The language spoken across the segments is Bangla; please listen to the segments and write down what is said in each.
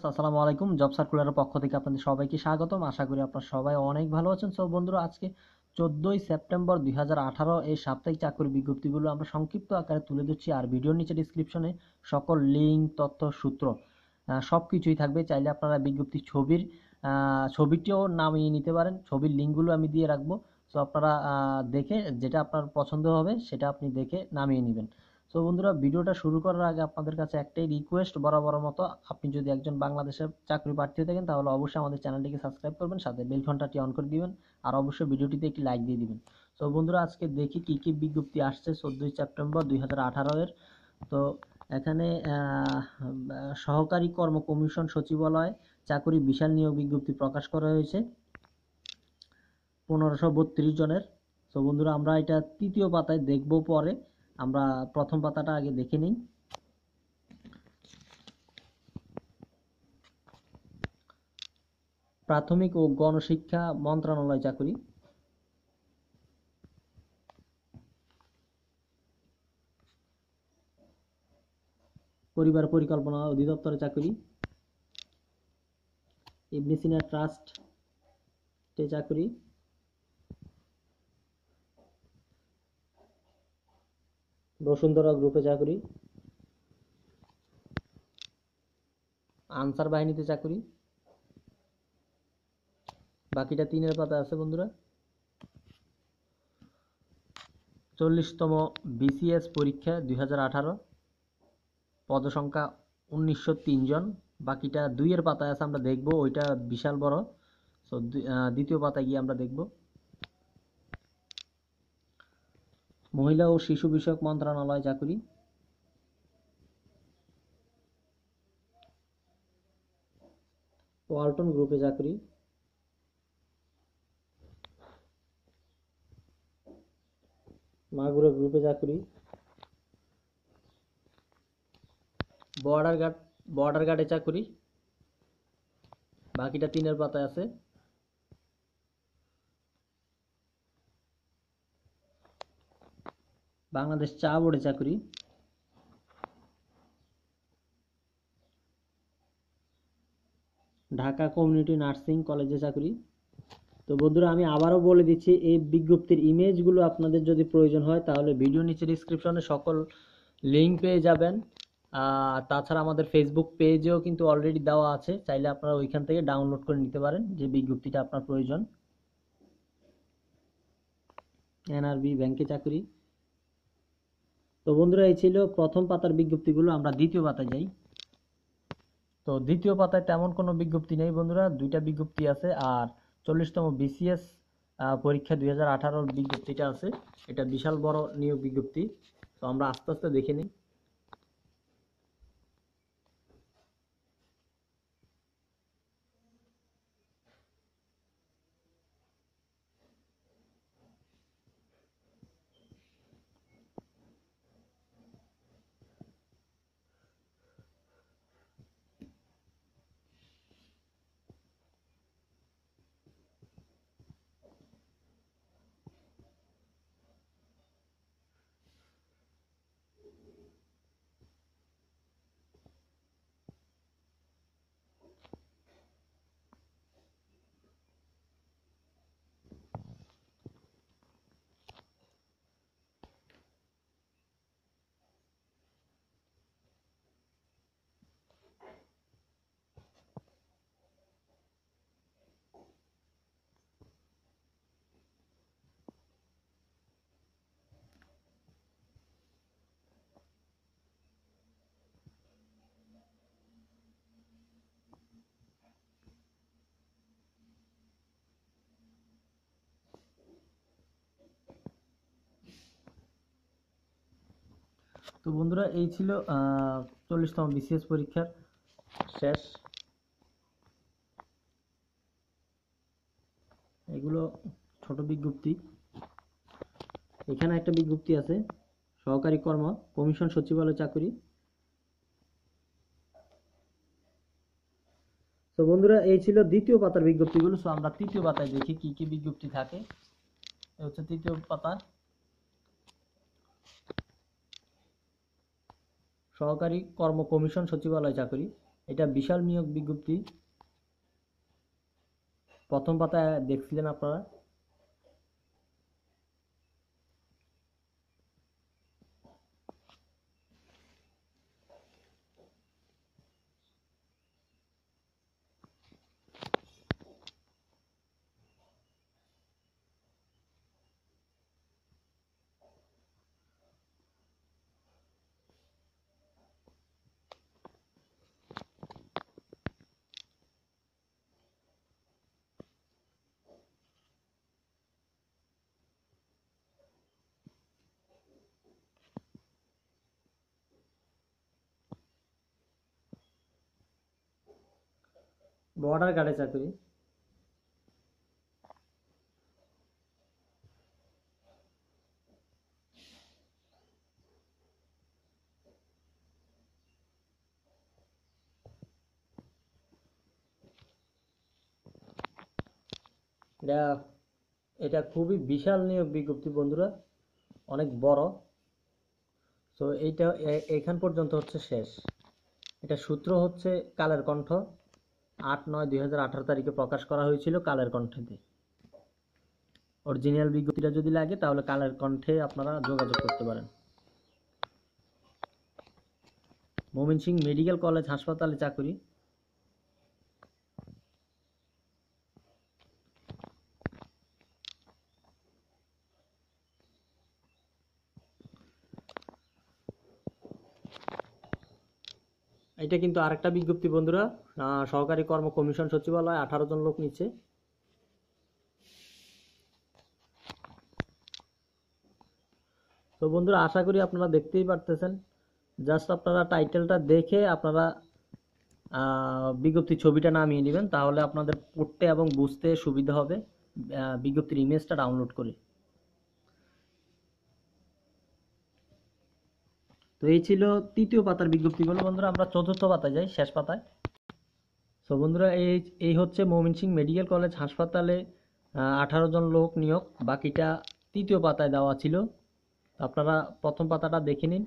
ভিউয়ার্স আসসালামু আলাইকুম। জব সার্কুলারের পক্ষ থেকে আপনাদের সবাইকে স্বাগতম। আশা করি আপনারা সবাই অনেক ভালো আছেন। সব বন্ধুরা, আজকে চোদ্দোই সেপ্টেম্বর দুই হাজার আঠারো, এই সাপ্তাহিক চাকরি বিজ্ঞপ্তিগুলো আমরা সংক্ষিপ্ত আকারে তুলে ধরছি আর ভিডিওর নিচে ডিসক্রিপশনে সকল লিঙ্ক তথ্য, সূত্র সব কিছুই থাকবে। চাইলে আপনারা বিজ্ঞপ্তি ছবির ছবিটিও নামিয়ে নিতে পারেন। ছবির লিঙ্কগুলো আমি দিয়ে রাখব। সো আপনারা দেখে যেটা আপনার পছন্দ হবে সেটা আপনি দেখে নামিয়ে নেবেন। তো বন্ধুরা, ভিডিওটা শুরু করার আগে আপনাদের কাছে একটাই রিকোয়েস্ট বরাবর মতো। আপনি যদি একজন বাংলাদেশের চাকরি প্রার্থী থাকেন, তাহলে অবশ্যই আমাদের চ্যানেলটিকে সাবস্ক্রাইব করবেন, সাথে বেল ঘন্টাটি অন করে দিবেন, আর অবশ্যই ভিডিওটিতে একটি লাইক দিয়ে দিবেন। তো বন্ধুরা, আজকে দেখি কি কি বিজ্ঞপ্তি আসছে চোদ্দোই সেপ্টেম্বর দু হাজার আঠারো এর। তো, এখানে সহকারী কর্ম কমিশন সচিবালয় চাকরি বিশাল নিয়োগ বিজ্ঞপ্তি প্রকাশ করা হয়েছে, পনেরোশো বত্রিশ জনের। তো বন্ধুরা, আমরা এটা তৃতীয় পাতায় দেখব পরে। আমরা প্রথম পাতাটা আগে দেখে নিই। প্রাথমিক ও গণশিক্ষা মন্ত্রণালয় চাকরি। পরিবার পরিকল্পনা অধিদপ্তরে চাকরি। ইবনে সিনা ট্রাস্ট চাকরি। বসুন্ধরা গ্রুপে চাকরি। আনসার বাহিনীতে চাকরি। বাকিটা তিনের পাতা আছে বন্ধুরা। চল্লিশতম বিসিএস পরীক্ষা দুই হাজার আঠারো। পদসংখ্যা উনিশশো জন। বাকিটা দুইয়ের পাতায় আছে, আমরা দেখব। ওইটা বিশাল বড়। সো দ্বিতীয় পাতায় গিয়ে আমরা দেখব। মহিলা ও শিশু বিষয়ক মন্ত্রণালয়, চাকরি। ওয়ালটন গ্রুপে চাকরি। মাগুরা গ্রুপে চাকরি। বর্ডার গার্ড বর্ডার গার্ডে চাকরি। বাকিটা তিনের পাতায় আছে। বাংলাদেশ চা বোর্ডে চাকরি। ঢাকা কমিউনিটি নার্সিং কলেজে চাকরি। তো বন্ধুরা, আমি আবারও বলে দিচ্ছি, এই বিজ্ঞপ্তির ইমেজগুলো আপনাদের যদি প্রয়োজন হয়, তাহলে ভিডিও নিচে ডিসক্রিপশনে সকল লিঙ্ক পেয়ে যাবেন। তাছাড়া আমাদের ফেসবুক পেজেও কিন্তু অলরেডি দেওয়া আছে, চাইলে আপনারা ওইখান থেকে ডাউনলোড করে নিতে পারেন, যে বিজ্ঞপ্তিটা আপনার প্রয়োজন। এনআরবি ব্যাংকে চাকরি। তো বন্ধুরা, এই ছিল প্রথম পাতার বিজ্ঞপ্তিগুলো। আমরা দ্বিতীয় পাতায় যাই। তো দ্বিতীয় পাতায় তেমন কোনো বিজ্ঞপ্তি নেই বন্ধুরা, দুইটা বিজ্ঞপ্তি আছে আর চল্লিশতম বিসিএস পরীক্ষা দুই হাজার বিজ্ঞপ্তিটা আছে। এটা বিশাল বড় নিয়োগ বিজ্ঞপ্তি। তো আমরা আস্তে আস্তে দেখে নিই। তো বন্ধুরা, এই ছিল চল্লিশতম বিসিএস পরীক্ষার শেষ। এগুলো ছোট বিজ্ঞপ্তি। এখানে একটা বিজ্ঞপ্তি আছে, সহকারী কর্ম, কমিশন সচিবালয় চাকরি। তো বন্ধুরা, এই ছিল দ্বিতীয় পাতার বিজ্ঞপ্তিগুলো। সো আমরা তৃতীয় পাতায় দেখি কি কি বিজ্ঞপ্তি থাকে। হচ্ছে তৃতীয় পাতা। সহকারী কর্ম কমিশন সচিবালয় চাকরি। এটা বিশাল নিয়োগ বিজ্ঞপ্তি। প্রথম পাতায় দেখছিলেন আপনারা। বর্ডার গার্ডে চাকরি। এটা এটা খুবই বিশাল নিয়োগ বিজ্ঞপ্তি বন্ধুরা, অনেক বড়। তো এইটা এখান পর্যন্ত হচ্ছে শেষ। এটা সূত্র হচ্ছে কালের কণ্ঠ। আট নয় দুই হাজার আঠারো তারিখে প্রকাশ করা হয়েছিল কালের কণ্ঠেতে। অরিজিনাল বিজ্ঞপ্তিটা যদি লাগে, তাহলে কালের কণ্ঠে আপনারা যোগাযোগ করতে পারেন। ময়মনসিংহ মেডিকেল কলেজ হাসপাতালে চাকরি। এটা কিন্তু আরেকটা বিজ্ঞপ্তি বন্ধুরা। সহকারী কর্ম কমিশন সচিবালয় আঠারো জন লোক নিচ্ছে। তো বন্ধুরা আশা করি আপনারা দেখতেই পারতেছেন। জাস্ট আপনারা টাইটেলটা দেখে আপনারা আহ, বিজ্ঞপ্তির ছবিটা নামিয়ে নেবেন তাহলে আপনাদের পড়তে এবং বুঝতে সুবিধা হবে বিজ্ঞপ্তির ইমেজটা ডাউনলোড করে। তো এই ছিল তৃতীয় পাতার বিজ্ঞপ্তিগুলো বন্ধুরা, আমরা চতুর্থ পাতায় যাই, শেষ পাতায়। তো বন্ধুরা, এই এই হচ্ছে ময়মনসিংহ মেডিকেল কলেজ হাসপাতালে আঠারো জন লোক নিয়োগ, বাকিটা তৃতীয় পাতায় দেওয়া ছিল। আপনারা প্রথম পাতাটা দেখে নিন।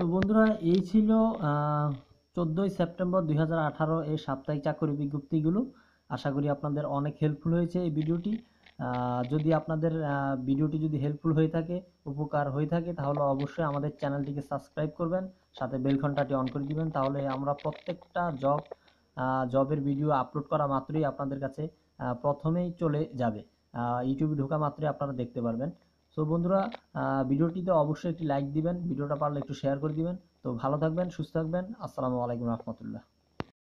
তো বন্ধুরা, এই ছিল চোদ্দোই সেপ্টেম্বর দুই হাজার আঠারো এই সাপ্তাহিক চাকরি বিজ্ঞপ্তিগুলো। আশা করি আপনাদের অনেক হেল্পফুল হয়েছে এই ভিডিওটি। যদি আপনাদের ভিডিওটি যদি হেল্পফুল হয়ে থাকে, উপকার হয়ে থাকে, তাহলে অবশ্যই আমাদের চ্যানেলটিকে সাবস্ক্রাইব করবেন, সাথে বেল ঘন্টাটি অন করে দিবেন। তাহলে আমরা প্রত্যেকটা জব জবের ভিডিও আপলোড করা মাত্রই আপনাদের কাছে প্রথমেই চলে যাবে। ইউটিউবে ঢোকা মাত্রই আপনারা দেখতে পারবেন। তো বন্ধুরা ভিডিওটিতে অবশ্যই একটি লাইক দিবেন, ভিডিওটা পারলে একটু শেয়ার করে দিবেন। তো ভালো থাকবেন, সুস্থ থাকবেন। আসসালামু আলাইকুম রহমতুল্লাহ।